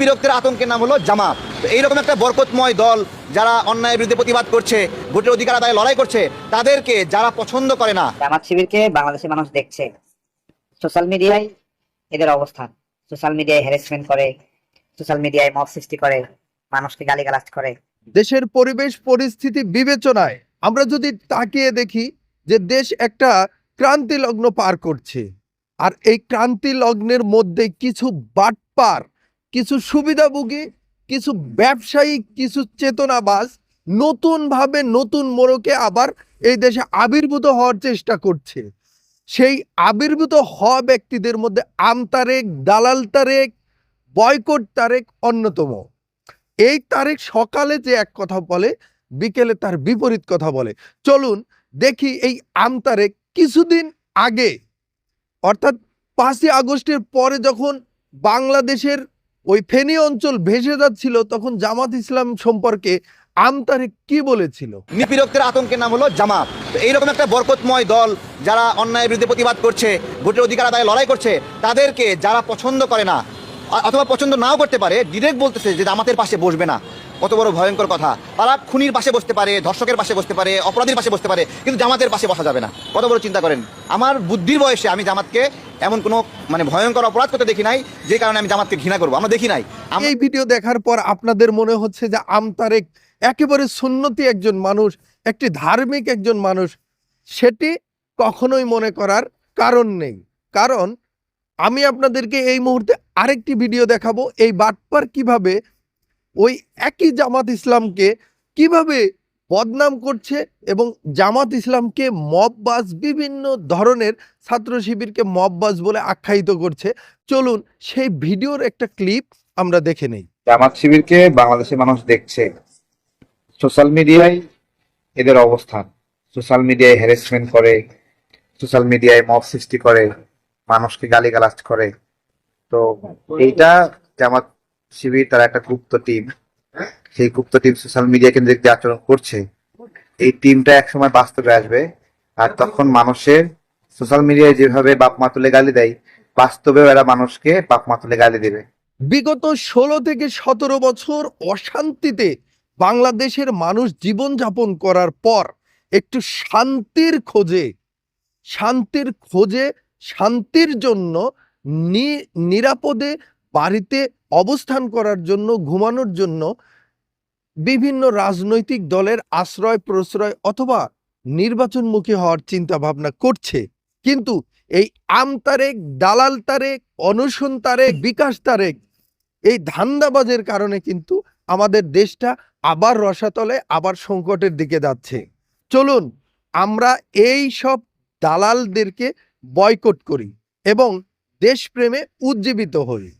নিপীড়কদের আতঙ্কের নাম হলো জামাত। তো এইরকম একটা বরকতময় দল যারা অন্যায়ের বিরুদ্ধে প্রতিবাদ করছে ভোটের অধিকার আদায় লড়াই করছে তাদেরকে যারা পছন্দ করে না জামাত শিবিরকে বাংলাদেশের মানুষ দেখছে। সোশ্যাল মিডিয়ায় এদের অবস্থান। সোশ্যাল মিডিয়ায় হ্যারাসমেন্ট করে সোশ্যাল মিডিয়ায় মব সৃষ্টি করে মানুষকে গালিগালাজ করে। দেশের পরিবেশ পরিস্থিতি বিবেচনায় আমরা যদি তাকিয়ে দেখি যে দেশ একটা ক্রান্তি লগ্ন পার করছে। আর এই ক্রান্তি লগ্নের মধ্যে কিছু বাটপার কিছু সুবিধাভোগী, কিছু ব্যবসায়ী, কিছু চেতনাবাজ নতুনভাবে নতুন মোড়কে আবার এই দেশে আবির্ভূত হওয়ার চেষ্টা করছে। সেই আবির্ভূত হওয়া ব্যক্তিদের মধ্যে আমতারেক দালাল তারেক, বয়কট তারেক অন্যতম। এই তারিখ সকালে যে এক কথা বলে, বিকেলে তার বিপরীত কথা বলে। চলুন দেখি এই আম তারেক কিছুদিন আগে, অর্থাৎ পাঁচই আগস্টের পরে যখন বাংলাদেশের ওই ফেনী অঞ্চল ভেসে যাচ্ছিল, তখন জামাত ইসলাম সম্পর্কে আম তারেক কি বলেছিল? নিপীড়কদের আতঙ্কের নাম হলো জামাত। এইরকম একটা বরকতময় দল যারা অন্যায়ের বিরুদ্ধে প্রতিবাদ করছে, ভোটের অধিকার আদায় লড়াই করছে, তাদেরকে যারা পছন্দ করে না অথবা পছন্দ নাও করতে পারে ডিরেক্ট বলতেছে যে জামাতের পাশে বসবে না। কত বড় ভয়ঙ্কর কথা। তারা খুনির পাশে বসতে পারে, ধর্ষকের পাশে বসতে পারে, অপরাধীর পাশে বসতে পারে, কিন্তু জামাতের পাশে বসা যাবে না। কত বড় চিন্তা করেন। আমার বুদ্ধির বয়সে আমি জামাতকে এমন কোনো মানে ভয়ঙ্কর অপরাধ করতে দেখি নাই, যে কারণে আমি জামাতকে ঘৃণা করব। আমরা দেখি নাই। এই ভিডিও দেখার পর আপনাদের মনে হচ্ছে যে আম তারেক একেবারে সুন্নতি একজন মানুষ, একটি ধার্মিক একজন মানুষ, সেটি কখনোই মনে করার কারণ নেই। কারণ আমি আপনাদেরকে এই মুহূর্তে আরেকটি ভিডিও দেখাবো, এই বাটপার কীভাবে ওই একই জামাত ইসলামকে কীভাবে বদনাম করছে এবং জামাত ইসলামকে মববাজ বিভিন্ন ধরনের ছাত্র শিবিরকে মববাজ বলে আখ্যায়িত করছে। চলুন সেই ভিডিওর একটা ক্লিপ আমরা দেখে নেই। জামাত শিবিরকে বাংলাদেশের মানুষ দেখছে। সোশ্যাল মিডিয়ায় এদের অবস্থান। সোশ্যাল মিডিয়ায় হ্যারাসমেন্ট করে, সোশ্যাল মিডিয়ায় মব সৃষ্টি করে, মানুষকে গালিগালাজ করে। তো এইটা জামাত শিবির, তারা একটা গুপ্ত টিম সেই গুপ্ত টিম সোশ্যাল মিডিয়া কেন্দ্রিক যে আচরণ করছে, এই টিমটা একসময় বাস্তবে আসবে। আর তখন মানুষের সোশ্যাল মিডিয়ায় যেভাবে বাপ মা তুলে গালি দেয়, বাস্তবেও এরা মানুষকে বাপ মা তুলে গালি দেবে। বিগত ষোলো থেকে সতেরো বছর অশান্তিতে বাংলাদেশের মানুষ জীবনযাপন করার পর একটু শান্তির খোঁজে শান্তির খোঁজে, শান্তির জন্য নিরাপদে বাড়িতে অবস্থান করার জন্য, ঘুমানোর জন্য বিভিন্ন রাজনৈতিক দলের আশ্রয়, প্রশ্রয় অথবা নির্বাচনমুখী হওয়ার চিন্তা ভাবনা করছে। কিন্তু এই আম তারেক, দালাল তারেক, অনশন তারেক, বিকাশ তারেক এই ধান্দাবাজের কারণে কিন্তু আমাদের দেশটা আবার রসাতলে, আবার সংকটের দিকে যাচ্ছে। চলুন, আমরা এই সব দালালদেরকে বয়কট করি এবং দেশপ্রেমে উজ্জীবিত হই।